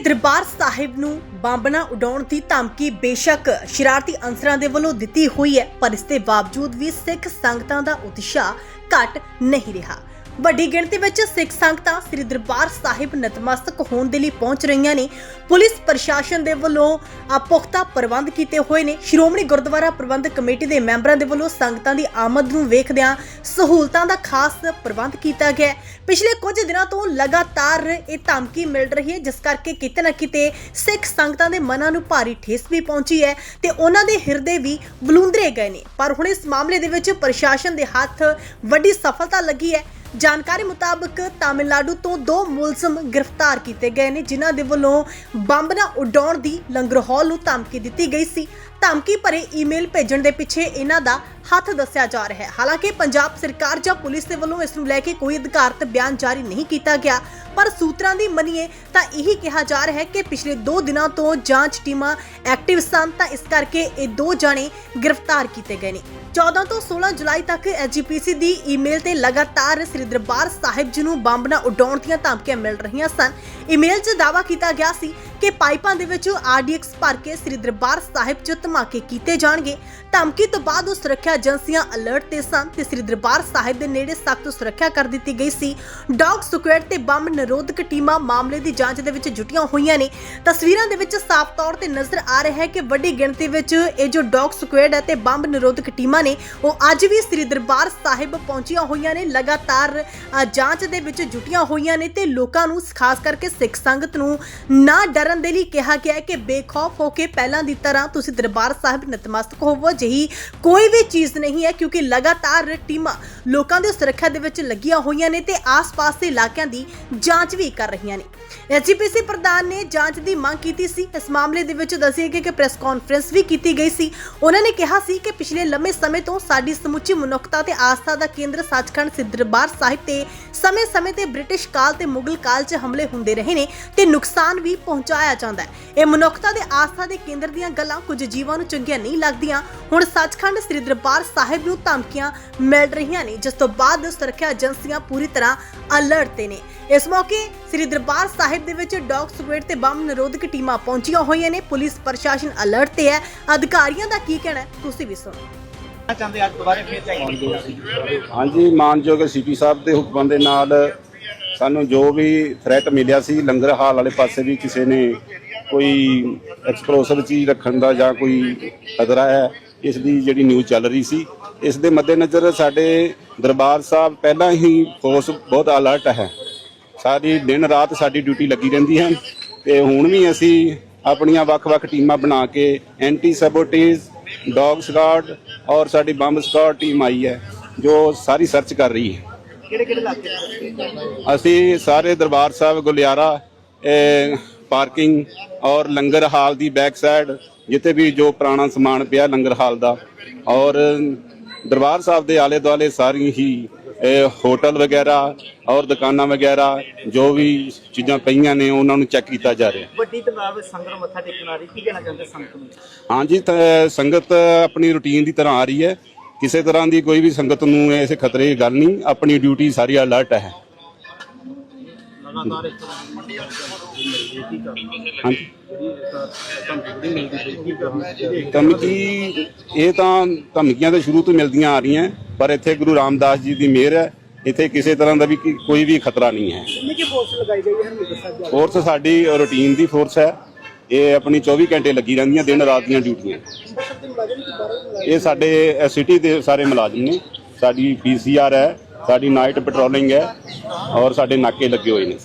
ਦਰਬਾਰ ਸਾਹਿਬ ਨੂੰ ਬੰਬ ਨਾ ਉਡਾਉਣ ਦੀ ਧਮਕੀ ਬੇਸ਼ੱਕ ਸ਼ਰਾਰਤੀ ਅੰਸਰਾਂ ਦੇ ਵੱਲੋਂ ਦਿੱਤੀ ਹੋਈ ਹੈ, ਪਰ ਇਸ ਦੇ ਬਾਵਜੂਦ ਵੀ ਸਿੱਖ ਸੰਗਤਾਂ ਦਾ ਉਤਸ਼ਾਹ ਘਟ ਨਹੀਂ ਰਿਹਾ। ਵੱਡੀ ਗਿਣਤੀ ਵਿੱਚ ਸਿੱਖ ਸੰਗਤਾਂ ਸ੍ਰੀ ਦਰਬਾਰ ਸਾਹਿਬ ਨਤਮਸਤਕ ਹੋਣ ਦੇ ਲਈ ਪਹੁੰਚ ਰਹੀਆਂ ਨੇ। ਪੁਲਿਸ ਪ੍ਰਸ਼ਾਸਨ ਦੇ ਵੱਲੋਂ ਪੁਖਤਾ ਪ੍ਰਬੰਧ ਕੀਤੇ ਹੋਏ ਨੇ। ਸ਼੍ਰੋਮਣੀ ਗੁਰਦੁਆਰਾ ਪ੍ਰਬੰਧਕ ਕਮੇਟੀ ਦੇ ਮੈਂਬਰਾਂ ਦੇ ਵੱਲੋਂ ਸੰਗਤਾਂ ਦੀ ਆਮਦ ਨੂੰ ਵੇਖਦਿਆਂ ਸਹੂਲਤਾਂ ਦਾ ਖਾਸ ਪ੍ਰਬੰਧ ਕੀਤਾ ਗਿਆ ਪਿਛਲੇ ਕੁਝ ਦਿਨਾਂ ਤੋਂ ਲਗਾਤਾਰ ਇਹ ਧਮਕੀ ਮਿਲ ਰਹੀ ਹੈ, ਜਿਸ ਕਰਕੇ ਕਿਤੇ ਨਾ ਕਿਤੇ ਸਿੱਖ ਸੰਗਤਾਂ ਦੇ ਮਨਾਂ ਨੂੰ ਭਾਰੀ ਠੇਸ ਵੀ ਪਹੁੰਚੀ ਹੈ ਤੇ ਉਹਨਾਂ ਦੇ ਹਿਰਦੇ ਵੀ ਬਲੂੰਦਰੇ ਗਏ ਨੇ। ਪਰ ਹੁਣ ਇਸ ਮਾਮਲੇ ਦੇ ਵਿੱਚ ਪ੍ਰਸ਼ਾਸਨ ਦੇ ਹੱਥ ਵੱਡੀ ਸਫਲਤਾ ਲੱਗੀ ਹੈ। ਜਾਣਕਾਰੀ ਮੁਤਾਬਕ ਤਾਮਿਲਨਾਡੂ ਤੋਂ ਦੋ ਮੁਲਜ਼ਮ ਗ੍ਰਿਫਤਾਰ ਕੀਤੇ ਗਏ ਨੇ, ਜਿਨ੍ਹਾਂ ਦੇ ਵੱਲੋਂ ਬੰਬ ਨਾ ਉਡਾਉਣ ਦੀ ਲੰਗਰਹਾਲ ਨੂੰ ਧਮਕੀ ਦਿੱਤੀ ਗਈ ਸੀ। ਧਮਕੀ ਭਰੇ ਈਮੇਲ ਭੇਜਣ ਦੇ ਪਿੱਛੇ ਇਹਨਾਂ ਦਾ ਹੱਥ ਦੱਸਿਆ ਜਾ ਰਿਹਾ ਹੈ। ਹਾਲਾਂਕਿ ਪੰਜਾਬ ਸਰਕਾਰ ਜਾਂ ਪੁਲਿਸ ਦੇ ਵੱਲੋਂ ਇਸ ਨੂੰ ਲੈ ਕੇ ਕੋਈ ਅਧਿਕਾਰਤ ਬਿਆਨ ਜਾਰੀ ਨਹੀਂ ਕੀਤਾ ਗਿਆ। ਪਰ ਸੂਤਰਾਂ ਦੀ ਮੰਨੀਏ ਤਾਂ ਇਹੀ ਕਿਹਾ ਜਾ ਰਿਹਾ ਹੈ ਕਿ ਪਿਛਲੇ 2 ਦਿਨਾਂ ਤੋਂ ਜਾਂਚ ਟੀਮਾਂ ਐਕਟਿਵ ਸਨ, ਤਾਂ ਇਸ ਕਰਕੇ ਇਹ ਦੋ ਜਾਣੇ ਗ੍ਰਿਫਤਾਰ ਕੀਤੇ ਗਏ ਨੇ। 14 ਤੋਂ 16 ਜੁਲਾਈ ਤੱਕ ਐਜੀਪੀਸੀ ਦੀ ਈਮੇਲ ਤੇ ਲਗਾਤਾਰ ਸ੍ਰੀ ਦਰਬਾਰ ਸਾਹਿਬ ਜੀ ਨੂੰ ਬੰਬ ਨਾ ਉਡਾਉਣ ਦੀਆਂ ਧਮਕੀਆਂ ਮਿਲ ਰਹੀਆਂ ਸਨ। ਈਮੇਲ 'ਚ ਦਾਅਵਾ ਕੀਤਾ ਗਿਆ ਸੀ ਕਿ ਪਾਈਪਾਂ ਦੇ ਵਿੱਚ ਆਰਡੀਐਕਸ ਭਰ ਕੇ ਸ੍ਰੀ ਦਰਬਾਰ ਸਾਹਿਬ 'ਚ ਧਮਾਕੇ ਕੀਤੇ ਜਾਣਗੇ। ਧਮਕੀ ਤੋਂ ਬਾਅਦ ਉਹ ਸੁਰੱਖਿਆ ਏਜੰਸੀਆਂ ਅਲਰਟ ਤੇ ਸਨ ਤੇ ਸ੍ਰੀ ਦਰਬਾਰ ਸਾਹਿਬ ਦੇ ਨੇੜੇ ਸਖਤ ਸੁਰੱਖਿਆ ਕਰ ਦਿੱਤੀ ਗਈ ਸੀ। ਡੌਗ ਸਕੁਐਡ ਤੇ ਬੰਬ ਨਿਰੋਧਕ ਟੀਮਾਂ ਮਾਮਲੇ ਦੀ ਜਾਂਚ ਦੇ ਵਿੱਚ ਜੁਟੀਆਂ ਹੋਈਆਂ ਨੇ। ਤਸਵੀਰਾਂ ਦੇ ਵਿੱਚ ਸਾਫ਼ ਤੌਰ ਤੇ ਨਜ਼ਰ ਆ ਰਿਹਾ ਹੈ ਕਿ ਵੱਡੀ ਗਿਣਤੀ ਵਿੱਚ ਇਹ ਜੋ ਡੌਗ ਸਕੁਐਡ ਅਤੇ ਬੰਬ ਨਿਰੋਧਕ ਟੀਮਾਂ ਨੇ, ਉਹ ਅੱਜ ਵੀ ਸ੍ਰੀ ਦਰਬਾਰ ਸਾਹਿਬ ਪਹੁੰਚੀਆਂ ਹੋਈਆਂ ਨੇ। ਲਗਾਤਾਰ ਜਾਂਚ ਦੇ ਵਿੱਚ ਜੁਟੀਆਂ ਹੋਈਆਂ ਨੇ ਤੇ ਲੋਕਾਂ ਨੂੰ, ਖਾਸ ਕਰਕੇ ਸਿੱਖ ਸੰਗਤ ਨੂੰ, ਨਾ ਡਰਨ ਦੇ ਲਈ ਕਿਹਾ ਗਿਆ ਹੈ ਕਿ ਬੇਖੌਫ ਹੋ ਕੇ ਪਹਿਲਾਂ ਦੀ ਤਰ੍ਹਾਂ ਤੁਸੀਂ ਦਰਬਾਰ ਸਾਹਿਬ ਨਤਮਸਤਕ ਹੋਵੋ। ਜਿਹੀ ਕੋਈ ਵੀ ਚੀਜ਼ ਨਹੀਂ ਹੈ ਕਿਉਂਕਿ ਲਗਾਤਾਰ ਟੀਮਾਂ ਲੋਕਾਂ ਦੀ ਸੁਰੱਖਿਆ ਦੇ ਵਿੱਚ ਲੱਗੀਆਂ ਹੋਈਆਂ ਨੇ ਤੇ ਆਸ-ਪਾਸ ਦੇ ਇਲਾਕਿਆਂ ਦੀ ਜਾਂਚ ਵੀ ਕਰ ਰਹੀਆਂ ਨੇ। ਐਜੀਪੀਸੀ ਪ੍ਰਧਾਨ ਨੇ ਜਾਂਚ ਦੀ ਮੰਗ ਕੀਤੀ ਸੀ। ਇਸ ਮਾਮਲੇ ਦੇ ਵਿੱਚ ਦੱਸਿਆ ਗਿਆ ਕਿ ਪ੍ਰੈਸ ਕਾਨਫਰੰਸ ਵੀ ਕੀਤੀ ਗਈ ਸੀ। ਉਹਨਾਂ ਨੇ ਕਿਹਾ ਸੀ ਕਿ ਪਿਛਲੇ ਲੰਮੇ ਸਮੇਂ ਤੋਂ ਸਾਡੀ ਸਮੁੱਚੀ ਮਨੁੱਖਤਾ ਤੇ ਆਸਥਾ ਦਾ ਕੇਂਦਰ ਸੱਚਖੰਡ ਸਿੱਧ ਦਰਬਾਰ ਸਾਹਿਬ ਤੇ ਸਮੇਂ-ਸਮੇਂ ਤੇ ਬ੍ਰਿਟਿਸ਼ ਕਾਲ ਤੇ ਮੁਗਲ ਕਾਲ 'ਚ ਹਮਲੇ ਹੁੰਦੇ ਰਹੇ ਨੇ ਤੇ ਨੁਕਸਾਨ ਵੀ ਪਹੁੰਚਾਇਆ ਜਾਂਦਾ ਹੈ। ਇਹ ਮਨੁੱਖਤਾ ਦੇ ਆਸਥਾ ਦੇ ਕੇਂਦਰ ਦੀਆਂ ਗੱਲਾਂ ਕੁਝ ਜੀਵਾਂ ਨੂੰ ਚੰਗੀਆਂ ਨਹੀਂ ਲੱਗਦੀਆਂ। ਹੁਣ ਸੱਚਖੰਡ ਸ੍ਰੀ ਦਰਬਾਰ ਸਾਹਿਬ ਨੂੰ ਧਮਕੀਆਂ ਮਿਲ ਰਹੀਆਂ ਨੇ, ਜਿਸ ਤੋਂ ਬਾਅਦ ਸੁਰੱਖਿਆ ਏਜੰਸੀਆਂ ਪੂਰੀ ਤਰ੍ਹਾਂ ਅਲਰਟ ਤੇ ਨੇ। ਇਸ ਮੌਕੇ ਸ੍ਰੀ ਦਰਬਾਰ ਸਾਹਿਬ ਦੇ ਵਿੱਚ ਡੌਗ ਸਕੁਐਡ ਤੇ ਬੰਬ ਨਿਰੋਧਕ ਟੀਮਾਂ ਪਹੁੰਚੀਆਂ ਹੋਈਆਂ ਨੇ। ਪੁਲਿਸ ਪ੍ਰਸ਼ਾਸਨ ਅਲਰਟ ਤੇ ਹੈ। ਅਧਿਕਾਰੀਆਂ ਦਾ ਕੀ ਕਹਿਣਾ ਹੈ? ਤੁਸੀਂ ਵੀ ਸੁਣੋ। ਕਹਿਣਾ ਚਾਹੁੰਦੇ ਅੱਜ ਦੁਬਾਰਾ ਫੇਰ ਚਾਹੀਏ ਹਾਂਜੀ ਮਾਨਯੋਗ ਸੀਪੀ ਸਾਹਿਬ ਦੇ ਹੁਕਮਾਂ ਦੇ ਨਾਲ ਸਾਨੂੰ ਜੋ ਵੀ ਥ੍ਰੈਟ ਮਿਲਿਆ ਸੀ ਲੰਗਰ ਹਾਲ ਵਾਲੇ ਪਾਸੇ ਵੀ ਕਿਸੇ ਨੇ ਕੋਈ ਐਕਸਪਲੋਸਿਵ ਚੀਜ਼ ਰੱਖਣ ਦਾ ਜਾਂ ਕੋਈ ਖਤਰਾ ਹੈ ਇਸ ਦੀ ਜਿਹੜੀ ਨਿਊਜ਼ ਚੱਲ ਰਹੀ ਸੀ ਇਸ ਦੇ ਮੱਦੇਨਜ਼ਰ ਸਾਡੇ ਦਰਬਾਰ ਸਾਹਿਬ ਪਹਿਲਾਂ ਹੀ ਫੋਰਸ ਬਹੁਤ ਅਲਰਟ ਹੈ। ਸਾਰੀ ਦਿਨ ਰਾਤ ਸਾਡੀ ਡਿਊਟੀ ਲੱਗੀ ਰਹਿੰਦੀ ਹੈ ਤੇ ਹੁਣ ਵੀ ਅਸੀਂ ਆਪਣੀਆਂ ਵੱਖ-ਵੱਖ ਟੀਮਾਂ ਬਣਾ ਕੇ ਐਂਟੀ ਸੈਬੋਟੇਜ ਡੌਗ ਸਕਾਡ ਔਰ ਸਾਡੀ ਬੰਬ ਸਕਾਡ ਟੀਮ ਆਈ ਹੈ ਜੋ ਸਾਰੀ ਸਰਚ ਕਰ ਰਹੀ ਹੈ। ਕਿਹੜੇ ਕਿਹੜੇ ਇਲਾਕੇ ਦੇ ਅਸੀਂ ਸਾਰੇ ਦਰਬਾਰ ਸਾਹਿਬ ਗੁਲਿਆਰਾ ਇਹ, ਪਾਰਕਿੰਗ ਔਰ ਲੰਗਰ ਹਾਲ ਦੀ ਬੈਕ ਸਾਈਡ ਜਿੱਥੇ ਵੀ ਜੋ ਪੁਰਾਣਾ ਸਮਾਨ ਪਿਆ ਲੰਗਰ ਹਾਲ ਦਾ ਔਰ ਦਰਬਾਰ ਸਾਹਿਬ ਦੇ ਆਲੇ ਦੁਆਲੇ ਸਾਰੀ ਹੀ ਹੋਟਲ ਵਗੈਰਾ ਔਰ ਦੁਕਾਨਾਂ ਵਗੈਰਾ ਜੋ ਵੀ ਚੀਜ਼ਾਂ ਪਈਆਂ ਨੇ ਉਹਨਾਂ ਨੂੰ ਚੈੱਕ ਕੀਤਾ ਜਾ ਰਿਹਾ। ਵੱਡੀ ਵਿੱਚ ਸੰਗਤ ਮੱਥਾ ਟੇਕਣ ਆ ਰਹੀ ਕੀ ਕਹਿਣਾ ਚਾਹੁੰਦੇ ਸੰਗਤ ਨੂੰ? ਹਾਂਜੀ ਤਾਂ ਸੰਗਤ ਆਪਣੀ ਰੁਟੀਨ ਦੀ ਤਰ੍ਹਾਂ ਆ ਰਹੀ ਹੈ। ਕਿਸੇ ਤਰ੍ਹਾਂ ਦੀ ਕੋਈ ਵੀ ਸੰਗਤ ਨੂੰ ਇਸ ਖਤਰੇ ਦੀ ਗੱਲ ਨਹੀਂ ਆਪਣੀ ਡਿਊਟੀ ਸਾਰੀ ਅਲਰਟ ਹੈ। ਲਗਾਤਾਰ ਇਸ ਹਾਂਜੀ। ਧਮਕੀ ਇਹ ਤਾਂ ਧਮਕੀਆਂ ਤਾਂ ਸ਼ੁਰੂ ਤੋਂ ਮਿਲਦੀਆਂ ਆ ਰਹੀਆਂ। ਪਰ ਇੱਥੇ ਗੁਰੂ ਰਾਮਦਾਸ ਜੀ ਦੀ ਮਿਹਰ ਹੈ। ਇੱਥੇ ਕਿਸੇ ਤਰ੍ਹਾਂ ਦਾ ਵੀ ਕੋਈ ਵੀ ਖਤਰਾ ਨਹੀਂ ਹੈ। ਕਿੰਨੀ ਕੀ ਫੋਰਸ ਲਗਾਈ ਗਈ ਹੈ ਹਰਮੀਤ ਸਾਹਿਬ ਫੋਰਸ ਸਾਡੀ ਰੁਟੀਨ ਦੀ ਫੋਰਸ ਹੈ। ਇਹ ਆਪਣੀ 24 ਘੰਟੇ ਲੱਗੀ ਰਹਿੰਦੀਆਂ ਦਿਨ ਰਾਤ ਦੀਆਂ ਡਿਊਟੀਆਂ ਇਹ ਸਾਡੇ ਸਿਟੀ ਦੇ ਸਾਰੇ ਮੁਲਾਜ਼ਮ ਨੇ। ਸਾਡੀ ਪੀਸੀਆਰ ਹੈ ਸਾਡੀ ਨਾਈਟ ਪੈਟਰੋਲਿੰਗ ਹੈ ਔਰ ਸਾਡੇ ਨਾਕੇ ਲੱਗੇ ਹੋਏ ਨੇ।